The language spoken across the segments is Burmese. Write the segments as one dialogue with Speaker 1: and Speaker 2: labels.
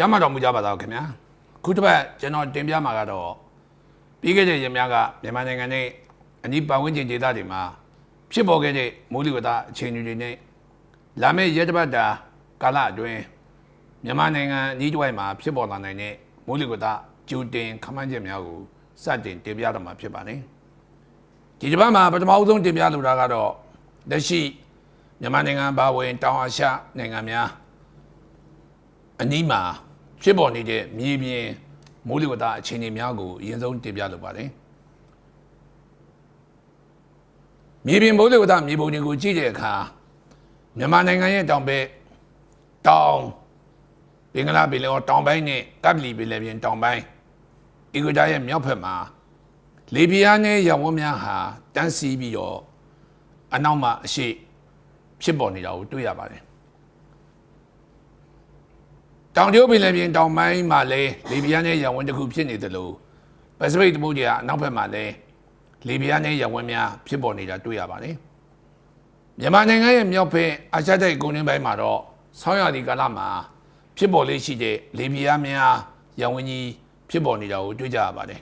Speaker 1: ကျမ်းမာတော်မူကြပါသားခင်ဗျာခုတစ်ပတ်ကျွန်တော်တင်ပြမှာကတော့ပြီးခဲ့တဲ့ရက်များကမြန်မာနိုင်ငံနဲ့အနီးပတ်ဝန်းကျင်ဒေသတွေမှာဖြစ်ပေါ်ခဲ့တဲ့မိုးလေဝသအခြေအနေတွေနဲ့လာမယ့်ရက်တစ်ပတ်တာကာလအတွင်းမြန်မာနိုင်ငံအနီးတစ်ဝိုက်မှာဖြစ်ပေါ်လာနိုင်တဲ့မိုးလေဝသကြိုတင်ခန့်မှန်းချက်များကိုစတင်တင်ပြတော့မှာဖြစ်ပါတယ်ဒီတစ်ပတ်မှာပထမဆုံးတင်ပြလိုတာကတော့လက်ရှိမြန်မာနိုင်ငံပါဝင်တောင်အာရှနိုင်ငံများအနီးမှာ ဖြစ်ပေါ်နေတဲ့မြေပြင်မိုးလေဝသအခြေအနေများကိုအရင်ဆုံးတင်ပြလိုပါတယ်။မြေပြင်မိုးလေဝသမြေပုံတွေကိုကြည့်တဲ့အခါမြန်မာနိုင်ငံရဲ့တောင်ဘက်တောင်ဘင်္ဂလားပင်လယ်အော်တောင်ပိုင်းနဲ့ကပ်ပလီပင်လယ်ပြင်တောင်ပိုင်းအီကွေတာရဲ့မြောက်ဘက်မှာလေပြင်းအားနဲ့ရောင်ဝန်းများဟာတန်းစီပြီးတော့အနောက်မှာအရှိဖြစ်ပေါ်နေတာကိုတွေ့ရပါတယ်။ တောင်ကျိုးပင်လယ်ပြင်တောင်ပိုင်းမှာလည်းလေပြင်းနဲ့ရံဝန်းတစ်ခုဖြစ်နေတယ်လို့ပစိဖိတ်သမုဒ္ဒရာအနောက်ဘက်မှာလည်းလေပြင်းနဲ့ရံဝန်းများဖြစ်ပေါ်နေတာတွေ့ရပါတယ်။မြန်မာနိုင်ငံရဲ့မြောက်ဘက်အာရှတိုက်ကုန်ရင်းပိုင်းမှာတော့ဆောင်းရာသီကာလမှာဖြစ်ပေါ်လေးရှိတဲ့လေပြင်းများရံဝန်းကြီးဖြစ်ပေါ်နေတာကိုတွေ့ကြရပါတယ်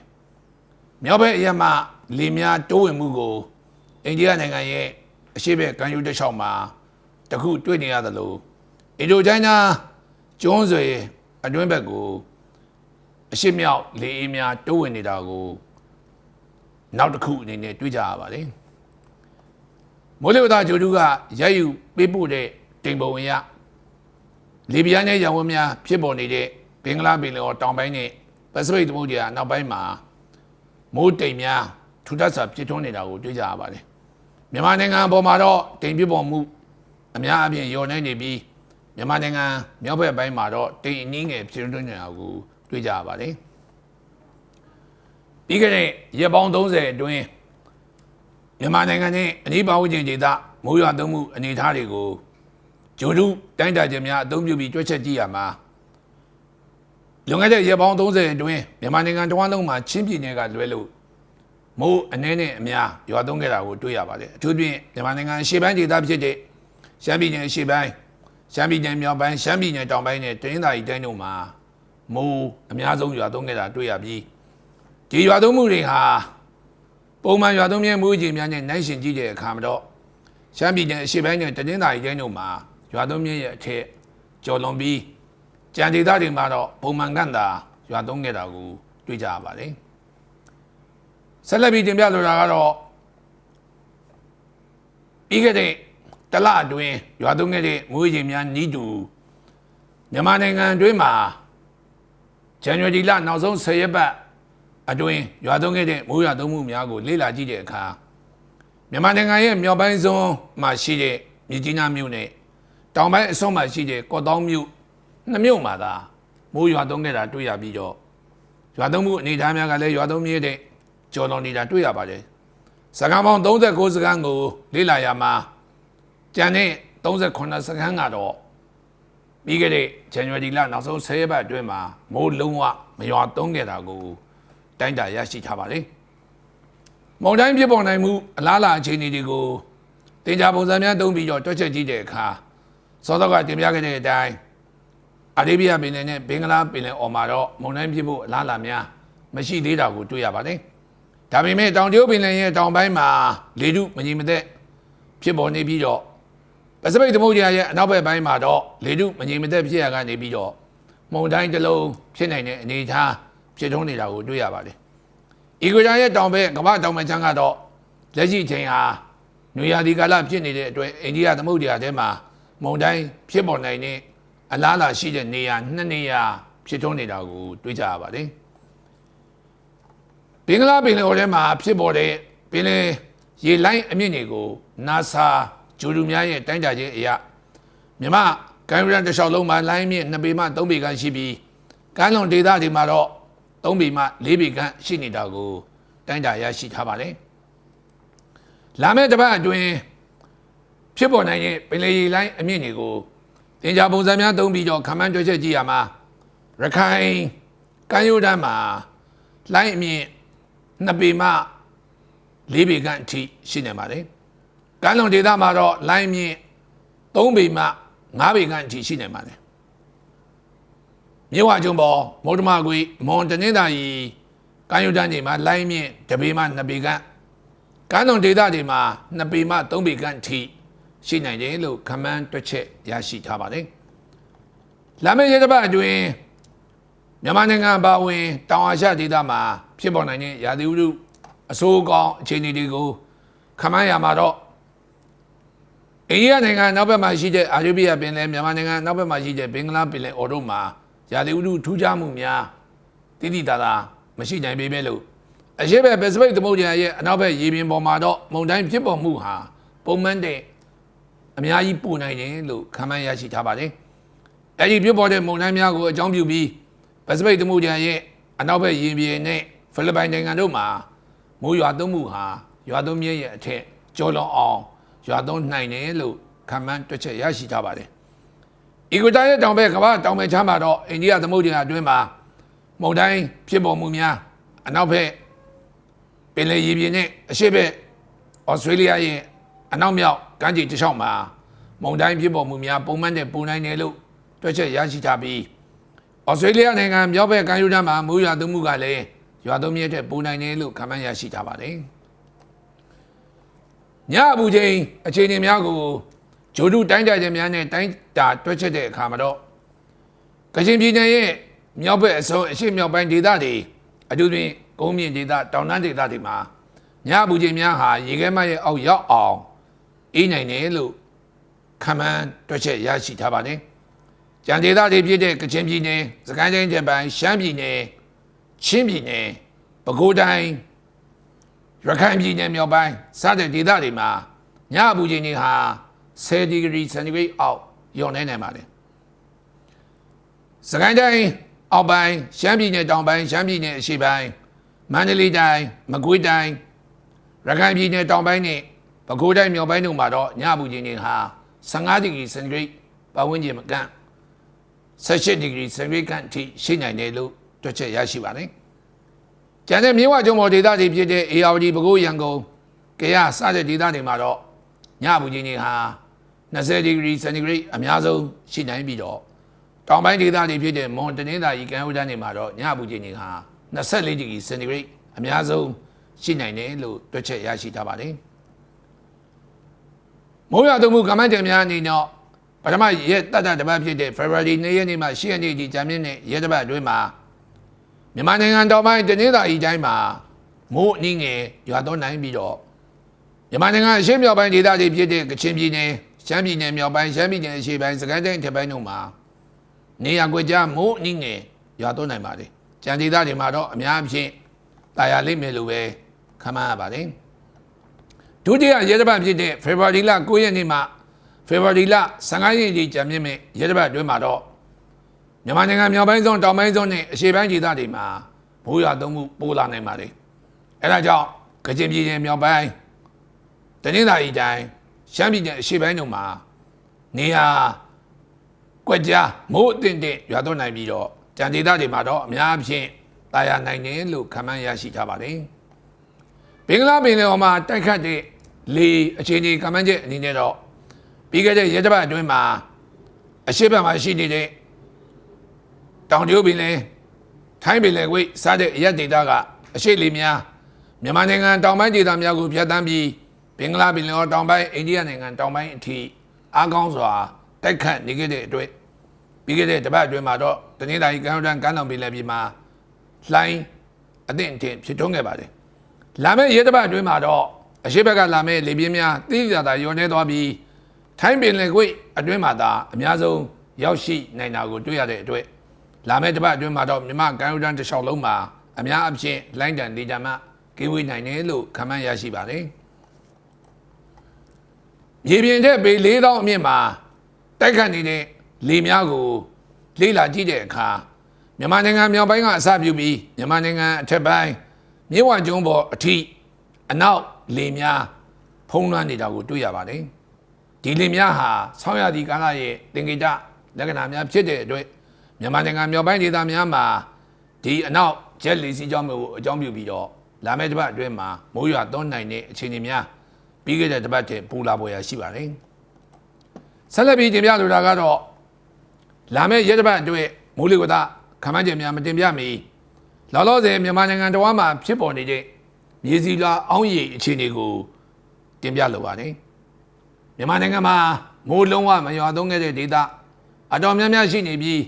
Speaker 1: ။မြောက်ဘက်အရက်မှလေများတိုးဝင်မှုကိုအိန္ဒိယနိုင်ငံရဲ့အရှေ့ဘက်ကမ်းရိုးတစ်လျှောက်မှာတခုတွေ့နေရသလိုအင်ဒိုချိုင်းနာ ကျွန်းဆွေအတွင်းဘက်ကိုအရှိမြောက်လေအေးများတိုးဝင်နေတာကိုနောက်တစ်ခုအနေနဲ့တွေ့ကြရပါတယ်။မိုးလေဝသဂျိုဒူးကရိုက်ယူပေးပို့တဲ့တိမ်ပုံအရလေပြင်းနဲ့ရောင်ဝန်းများဖြစ်ပေါ်နေတဲ့ဘင်္ဂလားပင်လယ်အော်တောင်ပိုင်းနဲ့ပစိဖိတ်သမုဒ္ဒရာနောက်ပိုင်းမှာမိုးတိမ်များထူထပ်စွာဖြစ်ထွန်းနေတာကိုတွေ့ကြရပါတယ်။မြန်မာနိုင်ငံအပေါ်မှာတော့တိမ်ပြပေါ်မှုအများအပြားညော်နေနေပြီး မြန်မာနိုင်ငံမြောက်ဘက်ပိုင်းမှာတော့တိမ်အနည်းငယ်ဖြစ်ထွန်းနေတာကိုတွေ့ကြရပါတယ်။ပြီးခဲ့တဲ့ရက်ပေါင်း30အတွင်းမြန်မာနိုင်ငံနဲ့အနီးပါဝန်းကျင်ဒေသမိုးရွာသွန်းမှုအနေအထားတွေကိုဂျိုဒုတိုင်းတာချက်များအသုံးပြုပြီးတွက်ချက်ကြည့်ရမှာလွန်ခဲ့တဲ့ရက်ပေါင်း30အတွင်းမြန်မာနိုင်ငံတဝန်းလုံးမှာချင်းပြည်နယ်ကလွဲလို့မိုးအနေနဲ့အများရွာသွန်းခဲ့တာကိုတွေ့ရပါတယ်အထူးဖြင့်မြန်မာနိုင်ငံရှေ့ပိုင်းဒေသဖြစ်တဲ့ရှမ်းပြည်နယ်ရှေ့ပိုင်း ရှမ်းပြည်နယ်မြောက်ပိုင်းရှမ်းပြည်နယ်တောင်ပိုင်းနဲ့တရင်းသာရီတိုင်းတို့မှာမိုးအများဆုံးရွာသွန်းခဲ့တာတွေ့ရပြီးဒီရွာသွန်းမှုတွေဟာပုံမှန်ရွာသွန်းမြဲမိုးကြီးများနဲ့နိုင်ရှင်ကြည့်တဲ့အခါမှာတော့ရှမ်းပြည်နယ်အရှေ့ပိုင်းနဲ့တရင်းသာရီတိုင်းတို့မှာရွာသွန်းမြဲရဲ့အထက်ကျော်လွန်ပြီးကြံဒေသတွေမှာတော့ပုံမှန်ကန်တာရွာသွန်းခဲ့တာကိုတွေ့ကြရပါတယ်ဆက်လက်ပြီးတင်ပြလိုတာကတော့ပြီးခဲ့တဲ့ တလအတွင်းရွာသွန်းခဲ့တဲ့မိုးရေများနီးတူမြန်မာနိုင်ငံအတွင်းမှာဇန်နဝါရီလနောက်ဆုံး10ရက်ပတ်အတွင်းရွာသွန်းခဲ့တဲ့မိုးရွာသွန်းမှုများကိုလေ့လာကြည့်တဲ့အခါမြန်မာနိုင်ငံရဲ့မြောက်ပိုင်းစွန်းမှာရှိတဲ့မြစ်ကြီးနားမြို့နဲ့တောင်ပိုင်းအစွန်းမှာရှိတဲ့ကော့တောင်းမြို့နှစ်မြို့မှာသာမိုးရွာသွန်းခဲ့တာတွေ့ရပြီးတော့ရွာသွန်းမှုအနေအထားများကလည်းရွာသွန်းမြဲတဲ့ကြော်လွန်နေတာတွေ့ရပါတယ်စကားပေါင်း39စကားကိုလေ့လာရမှာ ကျန်တဲ့38စက္ကန့်ကတော့ပြီးခဲ့တဲ့ဇန်နဝါရီလနောက်ဆုံး10ရက်ပတ်အတွင်းမှာမိုးလုံးဝမရွာသွန်းခဲ့တာကိုတိုင်းတာရရှိထားပါတယ်။မုန်တိုင်းပြပေါ်နိုင်မှုအလားအလာအခြေအနေတွေကိုတင်ကြပုံစံများသုံးပြီးတော့တွက်ချက်ကြည့်တဲ့အခါစောစောကတင်ပြခဲ့တဲ့အတိုင်းအာရေဗျပင်လယ်နဲ့ဘင်္ဂလားပင်လယ်အော်မှာတော့မုန်တိုင်းပြဖို့အလားအလာများမရှိသေးတာကိုတွေ့ရပါတယ်။ဒါပေမဲ့တောင်ကျိုးပင်လယ်ရဲ့တောင်ပိုင်းမှာလေထုမညီမသက်ဖြစ်ပေါ်နေပြီးတော့ ပစိဖိတ်သမုဒ္ဒရာရဲ့အနောက်ဘက်ပိုင်းမှာတော့လေထုမငြိမ်မသက်ဖြစ်ရကနေပြီးတော့မုန်တိုင်းတစ်လုံးဖြစ်နိုင်တဲ့အနေအထားဖြစ်ထွန်းနေတာကိုတွေ့ရပါတယ်။အီကွေတာရဲ့တောင်ဘက်ကမ္ဘာတောင်ဘက်ခြမ်းကတော့လက်ရှိချိန်ဟာနွေရာသီကာလဖြစ်နေတဲ့အတွက်အိန္ဒိယသမုဒ္ဒရာထဲမှာမုန်တိုင်းဖြစ်ပေါ်နိုင်တဲ့အလားအလာရှိတဲ့နေရာနှစ်နေရာဖြစ်ထွန်းနေတာကိုတွေ့ကြရပါတယ်။ဘင်္ဂလားပင်လယ်အော်ထဲမှာဖြစ်ပေါ်တဲ့ပင်လယ်ရေလိုင်းအမြင့်တွေကို NASA ဂျိုဒူများရဲ့တိုင်းတာခြင်းအရာမြမကန်ရန်တစ်လျှောက်လုံးမှာလိုင်းမြင့်2ပေမှ3ပေခန့်ရှိပြီးကမ်းလွန်ဒေသတွေမှာတော့3ပေမှ4ပေခန့်ရှိနေတာကိုတိုင်းတာရရှိထားပါတယ်။လာမယ့်တစ်ပတ်အတွင်းဖြစ်ပေါ်နိုင်တဲ့ပင်လယ်ရေလိုင်းအမြင့်တွေကိုတင်ကြပုံစံများသုံးပြီးတော့ခန့်မှန်းတွက်ချက်ကြည့်ရမှာရခိုင်ကမ်းရိုးတန်းမှာလိုင်းအမြင့်2ပေမှ4ပေခန့်အထိရှိနေပါတယ်။ ကမ်းလွန်ဒေသမှာတော့လိုင်းမြင့်3ပေမှ5ပေခန့်အထိရှိနေပါတယ်မြေဝကျုံပေါ်မုဒ္ဓမကွေမွန်တနင်္သာရီကမ်းရိုးတန်းတွေမှာလိုင်းမြင့်တပေမှနှစ်ပေကန့်ကမ်းလွန်ဒေသတွေမှာနှစ်ပေမှသုံးပေကန့်ထိရှိနိုင်တယ်လို့ခန့်မှန်းတွက်ချက်ရရှိထားပါတယ်။လာမယ့်ရက်တစ်ပတ်အတွင်းမြန်မာနိုင်ငံပါဝင်တောင်အာရှဒေသမှာဖြစ်ပေါ်နိုင်တဲ့ရာသီဥတုအဆိုးကောင်းအခြေအနေတွေကိုခန့်မှန်းရမှာတော့ အိန္ဒိယနိုင်ငံနောက်ဘက်မှာရှိတဲ့အာရေဗျပင်လယ်မြန်မာနိုင်ငံနောက်ဘက်မှာရှိတဲ့ဘင်္ဂလားပင်လယ်အော်တို့မှာရာသီဥတုထူးခြားမှုများတိတိတသာမရှိနိုင်ပေမဲ့လို့အရှိဘက်ပစိဖိတ်သမုဒ္ဒရာရဲ့အနောက်ဘက်ရေပြင်ပေါ်မှာတော့မုန်တိုင်းဖြစ်ပေါ်မှုဟာပုံမှန်တဲ့အများကြီးပိုနိုင်တယ်လို့ခန့်မှန်းရရှိထားပါတယ်။အဲဒီဖြစ်ပေါ်တဲ့မုန်တိုင်းများကိုအကြောင်းပြုပြီးပစိဖိတ်သမုဒ္ဒရာရဲ့အနောက်ဘက်ရေပြင်နဲ့ဖိလစ်ပိုင်နိုင်ငံတို့မှာမိုးရွာသွန်းမှုဟာရွာသွန်းမြင့်ရဲ့အထက်ကျော်လွန်အောင် ရွာသွန်းနိုင်တယ်လို့ခန့်မှန်းတွက်ချက်ရရှိထားပါတယ်။အီကွေတာရဲ့တောင်ဘက်ကမ္ဘာတောင်ဘက်ခြမ်းမှာတော့အိန္ဒိယသမုဒ္ဒရာအတွင်းမှာမုန်တိုင်းဖြစ်ပေါ်မှုများအနောက်ဘက်ပင်လယ်ရေပြင်နဲ့အရှေ့ဘက်ဩစတြေးလျရဲ့အနောက်မြောက်ကမ်းခြေတစ်လျှောက်မှာမုန်တိုင်းဖြစ်ပေါ်မှုများပုံမှန်တဲ့ပုံနိုင်တယ်လို့တွက်ချက်ရရှိထားပြီးဩစတြေးလျနိုင်ငံမြောက်ဘက်ကမ်းရိုးတန်းမှာမိုးရွာသွန်းမှုကလည်းရွာသွန်းမြင့်တဲ့ပုံနိုင်တယ်လို့ခန့်မှန်းရရှိထားပါတယ်။ ညအပူချိန်အခြေအနေများကိုဂျိုဒူတိုင်းကြခြင်းများနဲ့တိုင်းတာတွက်ချက်တဲ့အခါမှာတော့ကချင်ပြည်နယ်ရဲ့မြောက်ဘက်အစုံအရှေ့မြောက်ပိုင်းဒေသတွေအထူးသဖြင့်ကုန်းမြင့်ဒေသတောင်တန်းဒေသတွေမှာညအပူချိန်များဟာရေခဲမရဲ့အောက်ရောက်အောင်အေးနိုင်တယ်လို့ခန့်မှန်းတွက်ချက်ရရှိထားပါတယ်။ကြံဒေသတွေဖြစ်တဲ့ကချင်ပြည်နယ်၊စကိုင်းတိုင်းဒေသရှမ်းပြည်နယ်ချင်းပြည်နယ်ပဲခူးတိုင်း ရခိုင်ပြည်နယ်မြောက်ပိုင်းစတဲ့ဒေသတွေမှာညအပူချိန်တွေဟာ10ဒီဂရီစင်တီဂရိတ်အောက်လျော့နေနိုင်ပါတယ်စကိုင်းတိုင်းအောက်ပိုင်းရှမ်းပြည်နယ်တောင်ပိုင်းရှမ်းပြည်နယ်အရှေ့ပိုင်းမန္တလေးတိုင်းမကွေးတိုင်းရခိုင်ပြည်နယ်တောင်ပိုင်းနဲ့ပဲခူးတိုင်းမြောက်ပိုင်းတို့မှာတော့ညအပူချိန်တွေဟာ15ဒီဂရီစင်တီဂရိတ်ပတ်ဝန်းကျင်မကန့်18ဒီဂရီစင်တီဂရိတ်ကန့်အထိရှိနိုင်တယ်လို့တွက်ချက်ရရှိပါတယ် ကျန်တဲ့မြေဝကျုံပေါ်ဒေသတွေဖြစ်တဲ့အေယာဝတီပဲခူးရန်ကုန်ကရစတဲ့ဒေသတွေမှာတော့ညအပူချိန်တွေဟာ20ဒီဂရီစင်တီဂရိတ်အများဆုံးရှိနိုင်ပြီးတော့တောင်ပိုင်းဒေသတွေဖြစ်တဲ့မွန်တနင်္သာရီကမ်းရိုးတန်းတွေမှာတော့ညအပူချိန်တွေဟာ24ဒီဂရီစင်တီဂရိတ်အများဆုံးရှိနိုင်တယ်လို့တွက်ချက်ရရှိထားပါတယ်။မိုးရွာသွန်းမှုကမ္ဘာ့တယ်များအနေနဲ့ပထမရက်တတ်တတပတ်ဖြစ်တဲ့ February 2ရက်နေ့မှ10ရက်နေ့ဒီဂျာမင်းနဲ့ရက်တစ်ပတ်အတွင်းမှာ မြန်မာနိုင်ငံတော်ပိုင်းတနင်္သာရီတိုင်းမှာမိုးအနည်းငယ်ရွာသွန်းနိုင်ပြီးတော့မြန်မာနိုင်ငံအရှေ့မြောက်ပိုင်းဒေသတွေဖြစ်တဲ့ကချင်ပြည်နယ်ရှမ်းပြည်နယ်မြောက်ပိုင်းရှမ်းပြည်နယ်အရှေ့ပိုင်းစကိုင်းတိုင်းထက်ပိုင်းတို့မှာနေရာကွက်ကြားမိုးအနည်းငယ်ရွာသွန်းနိုင်ပါတယ်။ကြံဒေသတွေမှာတော့အများအပြားတာယာလိမ့်မယ်လို့ပဲခန့်မှန်းရပါတယ်။ဒုတိယရဲတပတ်ဖြစ်တဲ့ဖေဖော်ဝါရီလ9ရက်နေ့မှဖေဖော်ဝါရီလ15ရက်နေ့ကြာမြင့်မဲ့ရဲတပတ်အတွင်းမှာတော့ မြန်မာနိုင်ငံမြောက်ပိုင်းဆုံးတောင်ပိုင်းဆုံးနဲ့အရှေ့ပိုင်းဒေသတွေမှာမိုးရွာသွန်းမှုပိုလာနိုင်ပါတယ်။အဲဒါကြောင့်ကချင်ပြည်နယ်မြောက်ပိုင်းတနင်္သာရီတိုင်းရှမ်းပြည်နယ်အရှေ့ပိုင်းတို့မှာနေရာကွက်ကြားမိုးအထင်တဲ့ရွာသွန်းနိုင်ပြီးတော့ကြံဒေသတွေမှာတော့အများအပြားတာယာနိုင်တယ်လို့ခန့်မှန်းရရှိထားပါတယ်။ဘင်္ဂလားပင်လယ်အော်မှာတိုက်ခတ်တဲ့လေအခြေအနေခန့်မှန်းချက်အနေနဲ့တော့ပြီးခဲ့တဲ့ရက်တစ်ပတ်အတွင်းမှာအရှေ့ဘက်မှာရှိနေတဲ့ တောင်တရုတ်ပင်လယ်ထိုင်းပင်လယ်ကွေ့စတဲ့အရက်ဒေသကအရှိလေများမြန်မာနိုင်ငံတောင်ပိုင်းဒေသများကိုဖြတ်တန်းပြီးဘင်္ဂလားပင်လယ်အော်တောင်ပိုင်းအိန္ဒိယနိုင်ငံတောင်ပိုင်းအထိအားကောင်းစွာတိုက်ခတ်နေခဲ့တဲ့အတွက်ပြီးခဲ့တဲ့တပတ်အတွင်းမှာတော့တနင်္လာရီကမ်းရိုးတန်းကမ်းတောင်ပင်လယ်ပြင်မှာလှိုင်းအသင့်အထင်ဖြစ်ထွန်းခဲ့ပါတယ်။လာမယ့်ရက်တပတ်အတွင်းမှာတော့အရှိဘက်ကလာမယ့်လေပြင်းများတိတိကျကျရောနေသွားပြီးထိုင်းပင်လယ်ကွေ့အတွင်းမှာသာအများဆုံးရောက်ရှိနိုင်တာကိုတွေ့ရတဲ့အတွက် လာမယ့်တစ်ပတ်အတွင်းမှာတော့မြမကမ်းရိုးတန်းတစ်လျှောက်လုံးမှာအများအပြားလိုင်းတန်ဒေတာမှကင်းဝေးနိုင်တယ်လို့ခန့်မှန်းရရှိပါတယ်။မြေပြင်ထက်ပေ4000အမြင့်မှာတိုက်ခတ်နေတဲ့လေများကိုလေ့လာကြည့်တဲ့အခါမြန်မာနိုင်ငံမြောက်ပိုင်းကအစပြုပြီးမြန်မာနိုင်ငံအထက်ပိုင်းမြစ်ဝကျွန်းပေါ်အထိအနောက်လေများဖုံးလွှမ်းနေတာကိုတွေ့ရပါတယ်။ဒီလေများဟာဆောင်းရာသီကာလရဲ့တင်ကြလက္ခဏာများဖြစ်တဲ့အတွက် မြန်မာနိုင်ငံမြောက်ပိုင်းဒေသများမှာဒီအနောက်ဂျက်လီစီကြောင့်မျိုးအကြောင်းပြုပြီးတော့လာမယ့်တစ်ပတ်အတွင်းမှာမိုးရွာသွန်းနိုင်တဲ့အခြေအနေများပြီးခဲ့တဲ့တစ်ပတ်တည်းပူလာပေါ်ရရှိပါတယ်။ဆက်လက်ပြီးတင်ပြလိုတာကတော့လာမယ့်ရက်တစ်ပတ်အတွင်းမိုးလေဝသခမ်းမကျင်များမတင်ပြမီလောလောဆယ်မြန်မာနိုင်ငံတော်မှာဖြစ်ပေါ်နေတဲ့မြေစီလာအောင်းရည်အခြေအနေကိုတင်ပြလိုပါတယ်မြန်မာနိုင်ငံမှာမိုးလုံးဝမရွာသွန်းခဲ့တဲ့ဒေသအတော်များများရှိနေပြီး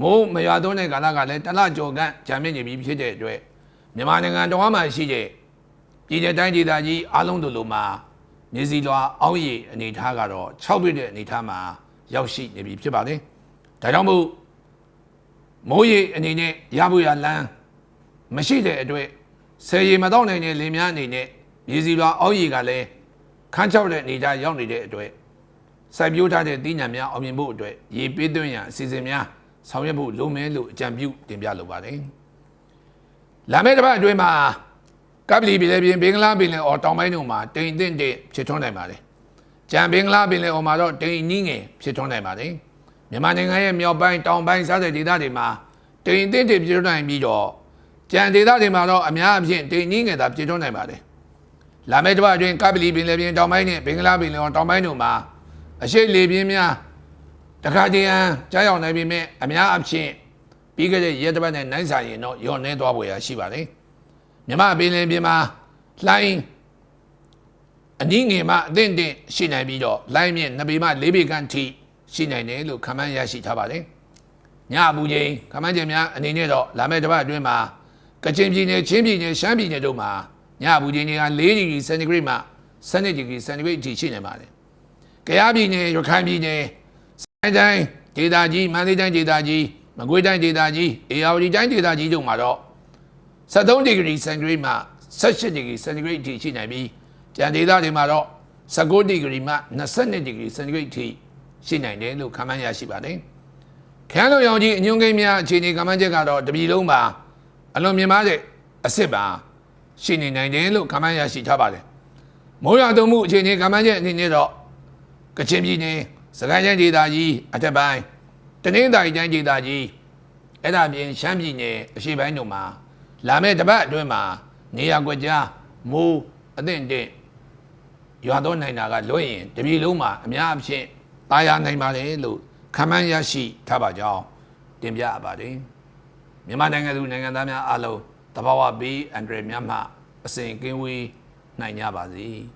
Speaker 1: မိုးမရွာသွန်းတဲ့ကာလကလည်းတစ်လကျော်ခန့်ကြာမြင့်နေပြီဖြစ်တဲ့အတွက်မြန်မာနိုင်ငံတော်မှာရှိတဲ့ပြည်내တိုင်းဒေသကြီးအားလုံးတို့လိုမှာမြေစီလွာအောင်းရည်အနေအထားကတော့6ပြည့်တဲ့အနေအထားမှာရောက်ရှိနေပြီဖြစ်ပါတယ်ဒါကြောင့်မို့မိုးရေအနေနဲ့ရဖို့ရလမ်းမရှိတဲ့အတွက်ဆယ်ရီမတော့နိုင်တဲ့လင်များအနေနဲ့မြေစီလွာအောက်ရေကလည်းခန်းချောက်တဲ့အနေအထားရောက်နေတဲ့အတွက်စိုက်ပျိုးထားတဲ့သီးနှံများအောင်မြင်ဖို့အတွက်ရေပေးသွင်းရန်အစီအစဉ်များ ဆောင်ရွက်ဖို့လိုမယ်လို့အကြံပြုတင်ပြလိုပါတယ်။လာမယ့်တစ်ပတ်အတွင်းမှာကပလီပြည်လည်းပြင်ဘင်္ဂလားပြည်လည်းအော်တောင်ပိုင်းတို့မှာတိမ်တင့်တဲ့ဖြစ်ထွန်းနိုင်ပါတယ်။ကြံဘင်္ဂလားပြည်လည်းအော်မှာတော့တိမ်နီးငယ်ဖြစ်ထွန်းနိုင်ပါတယ်။မြန်မာနိုင်ငံရဲ့မြောက်ပိုင်းတောင်ပိုင်းစားတဲ့ဒေသတွေမှာတိမ်တင်းတွေပြည့်ထွန်းနိုင်ပြီးတော့ကြံဒေသတွေမှာတော့အများအပြားတိမ်ကြီးငယ်သာပြည့်ထွန်းနိုင်ပါတယ်။လာမယ့်တစ်ပတ်အတွင်းကပလီပင်လယ်ပြင်တောင်ပိုင်းနဲ့ဘင်္ဂလားပင်လယ်တောင်ပိုင်းတို့မှာအရှိလေပြင်းများ တခါတည်းအကြားရောက်နိုင်ပေမဲ့အများအပြားပြီးခဲ့တဲ့ရက်တစ်ပတ်နဲ့နိုင်စာရင်တော့ရော့နေသွားပေါ်ရရှိပါတယ်။မြမပင်လယ်ပြင်မှာလှိုင်းအနည်းငယ်မှအသင့်တင့်ရှိနိုင်ပြီးတော့လိုင်းမြင့်နှစ်ပေမှလေးပေခန့်ထိရှိနိုင်တယ်လို့ခန့်မှန်းရရှိထားပါတယ်။ညအပူချိန်ခန့်မှန်းချက်များအနေနဲ့တော့လာမယ့်တစ်ပတ်အတွင်းမှာကချင်ပြည်နယ်ချင်းပြည်နယ်ရှမ်းပြည်နယ်တို့မှာညအပူချိန်တွေက4ဒီဂရီစင်တီဂရိတ်မှ12ဒီဂရီစင်တီဂရိတ်အထိရှိနေပါတယ်။ကယားပြည်နယ်ရခိုင်ပြည်နယ်စကို င်းတိုင်းဒေသကြီးမန္တလေးတိုင်းဒေသကြီးမကွေးတိုင်းဒေသကြီးအေရဝတီတိုင်းဒေသကြီးတို့မှာတော့73ဒီဂရီစင်တီဂရိတ်မှ18ဒီဂရီစင်တီဂရိတ်အထိရှိနိုင်ပြီးကြံဒေသတွေမှာတော့19ဒီဂရီမှ22ဒီဂရီစင်တီဂရိတ်အထိရှိနိုင်တယ်လို့ခန့်မှန်းရရှိပါတယ်။ခန်းလုံရောင်ကြီးအညွန့်ကိန်းများအခြေအနေခန့်မှန်းချက်ကတော့တပြည်လုံးမှာအလွန်မြင့်မားတဲ့အစ်စ်ပါရှိနေနိုင်တယ်လို့ခန့်မှန်းရရှိထားပါတယ်။မိုးရွာသွန်းမှုအခြေအနေခန့်မှန်းချက်အနေနဲ့တော့ကချင်ပြည်နယ် စကိုင်းတိုင်းဒေသကြီးအထက်ပိုင်းတနင်္သာရီတိုင်းဒေသကြီးအဲ့ဒါပြင်ရှမ်းပြည်နယ်အရှေ့ပိုင်းတို့မှာလာမယ့်တစ်ပတ်အတွင်းမှာနေရာကွက်ကြားမိုးအသင့်တင့်ရွာတော့နိုင်တာကလွှဲရင်တပြည်လုံးမှာအများအပြားตายရနိုင်ပါတယ်လို့ခန့်မှန်းရရှိထားပါကြောင်းတင်ပြအပ်ပါတယ်မြန်မာနိုင်ငံသူနိုင်ငံသားများအားလုံးတဘာဝဘေးအန္တရာယ်များမှအစဉ်ကင်းဝေးနိုင်ကြပါစေ။